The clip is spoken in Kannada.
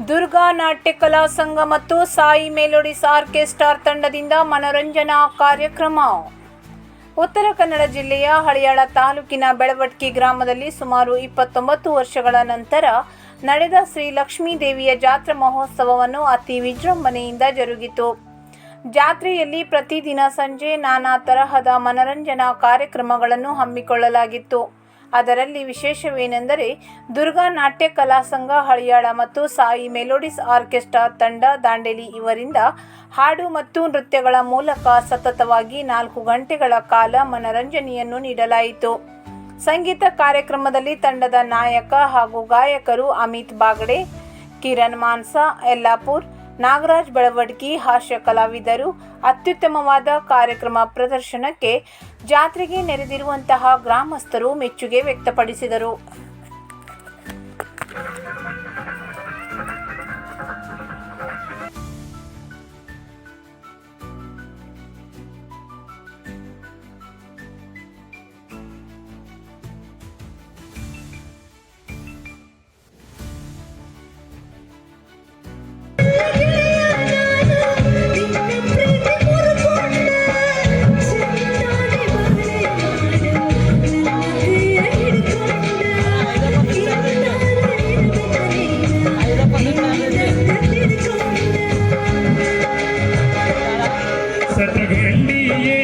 ದುರ್ಗಾ ನಾಟ್ಯ ಕಲಾ ಸಂಘ ಮತ್ತು ಸಾಯಿ ಮೆಲೋಡಿಸ್ ಆರ್ಕೆಸ್ಟ್ರಾ ತಂಡದಿಂದ ಮನೋರಂಜನಾ ಕಾರ್ಯಕ್ರಮ. ಉತ್ತರ ಕನ್ನಡ ಜಿಲ್ಲೆಯ ಹಳಿಯಾಳ ತಾಲೂಕಿನ ಬೆಳವಟ್ಕಿ ಗ್ರಾಮದಲ್ಲಿ ಸುಮಾರು ಇಪ್ಪತ್ತೊಂಬತ್ತು ವರ್ಷಗಳ ನಂತರ ನಡೆದ ಶ್ರೀ ಲಕ್ಷ್ಮೀ ದೇವಿಯ ಜಾತ್ರಾ ಮಹೋತ್ಸವವನ್ನು ಅತಿ ವಿಜೃಂಭಣೆಯಿಂದ ಜರುಗಿತು. ಜಾತ್ರೆಯಲ್ಲಿ ಪ್ರತಿದಿನ ಸಂಜೆ ನಾನಾ ತರಹದ ಮನರಂಜನಾ ಕಾರ್ಯಕ್ರಮಗಳನ್ನು ಹಮ್ಮಿಕೊಳ್ಳಲಾಗಿತ್ತು. ಅದರಲ್ಲಿ ವಿಶೇಷವೇನೆಂದರೆ ದುರ್ಗಾ ನಾಟ್ಯ ಕಲಾ ಸಂಘ, ಹಳಿಯಾಳ ಮತ್ತು ಸಾಯಿ ಮೆಲೋಡಿಸ್ ಆರ್ಕೆಸ್ಟ್ರಾ ತಂಡ, ದಾಂಡೇಲಿ ಇವರಿಂದ ಹಾಡು ಮತ್ತು ನೃತ್ಯಗಳ ಮೂಲಕ ಸತತವಾಗಿ ನಾಲ್ಕು ಗಂಟೆಗಳ ಕಾಲ ಮನರಂಜನೆಯನ್ನು ನೀಡಲಾಯಿತು. ಸಂಗೀತ ಕಾರ್ಯಕ್ರಮದಲ್ಲಿ ತಂಡದ ನಾಯಕ ಹಾಗೂ ಗಾಯಕರು ಅಮಿತ್ ಬಾಗಡೆ, ಕಿರಣ್ ಮಾನ್ಸಾ, ಯಲ್ಲಾಪುರ್ ನಾಗರಾಜ್ ಬೆಳವಡ್ಗಿ ಹಾಸ್ಯ ಕಲಾವಿದರು ಅತ್ಯುತ್ತಮವಾದ ಕಾರ್ಯಕ್ರಮ ಪ್ರದರ್ಶನಕ್ಕೆ ಜಾತ್ರೆಗೆ ನೆರೆದಿರುವಂತಹ ಗ್ರಾಮಸ್ಥರು ಮೆಚ್ಚುಗೆ ವ್ಯಕ್ತಪಡಿಸಿದರು. சற்று கண்டியே